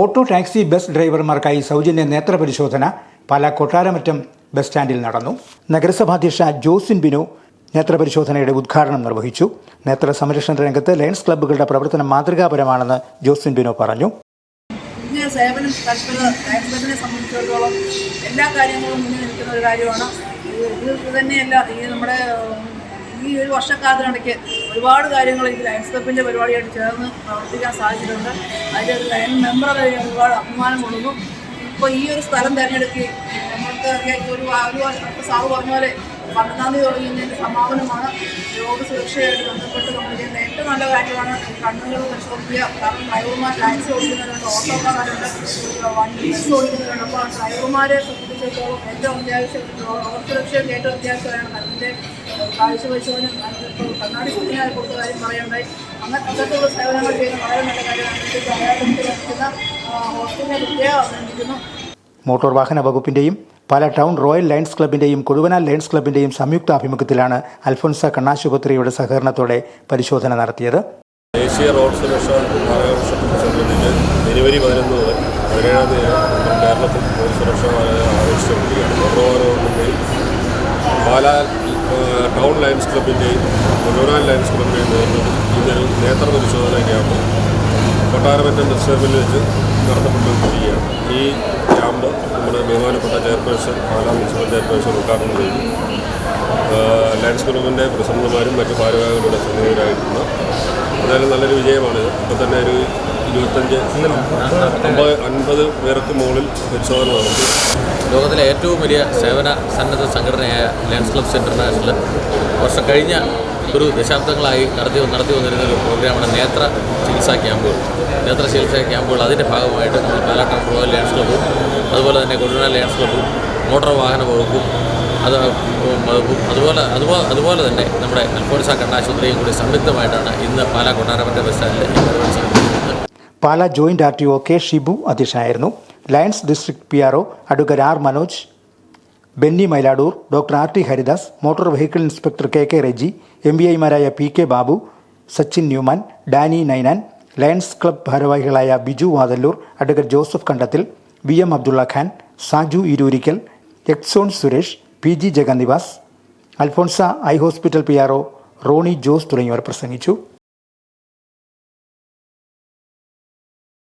Auto taxi bus ഡ്രൈവർമാർക്കായി സൗജന്യ നേത്ര പരിശോധന പാലാ കൊട്ടാരമറ്റം ബസ് സ്റ്റാൻഡിൽ നടന്നു. നഗരസഭാധ്യക്ഷ ജോസിൻ ബിനു നേത്രപരിശോധനയുടെ ഉദ്ഘാടനം നിർവഹിച്ചു. നേത്ര സംരക്ഷണ രംഗത്ത് ലയൺസ് ക്ലബ്ബുകളുടെ പ്രവർത്തനം മാതൃകാപരമാണെന്ന് ജോസിൻ ബിനു പറഞ്ഞു. സേവനം ലയൺസ്ബത്തിനെ സംബന്ധിച്ചിടത്തോളം എല്ലാ കാര്യങ്ങളും മുന്നിൽ നിൽക്കുന്ന ഒരു കാര്യമാണ്. ഇത് തന്നെ തന്നെയല്ല ഈ നമ്മുടെ ഈ ഒരു വർഷക്കാലത്തിനിടയ്ക്ക് ഒരുപാട് കാര്യങ്ങൾ ഈ ലയൻസ് ക്ലബിന്റെ പരിപാടിയായിട്ട് ചേർന്ന് പ്രവർത്തിക്കാൻ സാധിച്ചിട്ടുണ്ട്. അതിന്റെ ഒരു ലയൻ മെമ്പറെ ഒരുപാട് അഭിമാനം കൊള്ളുന്നു. ഇപ്പോൾ ഈ ഒരു സ്ഥലം തിരഞ്ഞെടുക്കുകയും നമ്മൾക്ക് ഒരു ഒരു സാറ് പറഞ്ഞ പോലെ പന്ത്രണ്ടാം തീയതി തുടങ്ങിയതിന്റെ സമാപനമാണ്. രോഗസുരക്ഷയായിട്ട് ബന്ധപ്പെട്ട് നമ്മൾ ചെയ്യുന്ന ഏറ്റവും നല്ല കാര്യമാണ് കണ്ണുകൾ പരിശോധിക്കുക. കാരണം ഡ്രൈവർമാർ ടാക്സി ഓടിക്കുന്നവരുണ്ട് ഓട്ടോക്കാരുണ്ട്. വണ്ടി ബസ് ഓടിക്കുന്നവരുണ്ട് അപ്പോൾ ഡ്രൈവർമാരെ സംബന്ധിച്ചിടത്തോളം ഏറ്റവും അത്യാവശ്യം രോഗസുരക്ഷയ്ക്ക് ഏറ്റവും അത്യാവശ്യമാണ്. കണ്ണിന്റെ കാഴ്ച പരിശോധന കണ്ണാടി കുഞ്ഞിനായി കൊടുത്ത കാര്യം പറയണ്ടായി അങ്ങനെ അത്തരത്തിലുള്ള സേവനങ്ങൾ ചെയ്യുന്ന വളരെ നല്ല കാര്യമാണ്. വഹിക്കുന്ന ഹോസ്പിറ്റലിനെ പ്രത്യേകം അഭിനന്ദിക്കുന്നു മോട്ടോർ വാഹന വകുപ്പിന്റെയും പാല ടൗൺ റോയൽ ലയൺസ് ക്ലബിന്റെയും കൊടുവനാൽ ലയൺസ് ക്ലബിന്റെയും സംയുക്താഭിമുഖ്യത്തിലാണ് അൽഫോൻസ കണ്ണാശുപത്രിയുടെ സഹകരണത്തോടെ പരിശോധന നടത്തിയത്. ദേശീയ റോഡ് സുരക്ഷ ജനുവരി പതിനൊന്ന് മുതൽ പതിനേഴാം തീയതി കേരളത്തിൽ റോഡ് സുരക്ഷ ആഘോഷിച്ചുകൊണ്ടിരിക്കുകയാണ് വകുപ്പിന്റെയും പാലാ ടൗൺ ലയൺസ് ക്ലബിന്റെയും മുഴുവൻ ലയൺസ് ക്ലബിന്റെയും നേതൃത്വത്തിൽ ഇന്നലെ നേത്ര പരിശോധന ക്യാമ്പ് കൊട്ടാരമറ്റം ബസ് സ്റ്റോപ്പിൽ വെച്ച് നടത്തപ്പെട്ടുകൊണ്ടിരിക്കുകയാണ് ഈ camp chairperson Pala municipal chairperson ഉദ്ഘാടനം ചെയ്തു. ലയൺസ് ക്ലബിന്റെ പ്രസിഡന്റുമാരും മറ്റു ഭാരവാഹികളുടെ സന്നിഹിതരായിട്ടുണ്ട് എന്തായാലും നല്ലൊരു വിജയമാണ് ഇപ്പോൾ തന്നെ ഒരു ഇരുപത്തഞ്ച് അമ്പത് അൻപത് പേർക്ക് മുകളിൽ പരിശോധന നടത്തി ലോകത്തിലെ ഏറ്റവും വലിയ സേവന സന്നദ്ധ സംഘടനയായ ലയൺസ് ക്ലബ്സ് ഇന്റർനാഷണൽ വർഷം കഴിഞ്ഞ ഒരു ദശാബ്ദങ്ങളായി നടത്തി നടത്തി വന്നിരുന്ന ഒരു പ്രോഗ്രാമാണ് നേത്ര ചികിത്സാ ക്യാമ്പുകൾ നേത്ര ചികിത്സാ ക്യാമ്പുകൾ അതിന്റെ ഭാഗമായിട്ട് നമ്മൾ പാലാട്ടം റോയൽ ലയൺസ് ക്ലബ്ബും അതുപോലെ തന്നെ കൊടുങ്ങാൽ ലയൺസ് ക്ലബ്ബും മോട്ടോർ വാഹന വകുപ്പും അത് അതുപോലെ അതുപോലെ അതുപോലെ തന്നെ നമ്മുടെ അൽഫോൻസ കണ്ണാശുപത്രിയും കൂടി സംയുക്തമായിട്ടാണ് ഇന്ന് പാലാ കൊട്ടാരമറ്റ ബസ് സ്റ്റാൻഡിൽ Pala joint R T O K Shibu അധ്യക്ഷനായിരുന്നു. Lions district P R O advocate R Manoj Benny Mailadoor doctor R T Haridas motor vehicle inspector K K Reji M B ഐമാരായ P K Babu Sachin Newman Dani Ninan Lions club ഭാരവാഹികളായ Biju Vathalloor advocate Joseph Kandathil V M Abdulla Khan Saju Iroorickal Exxon Suresh P G Jagannivas Alphonsa eye hospital P R Roni Jose തുടങ്ങിയവർ പ്രസംഗിച്ചു.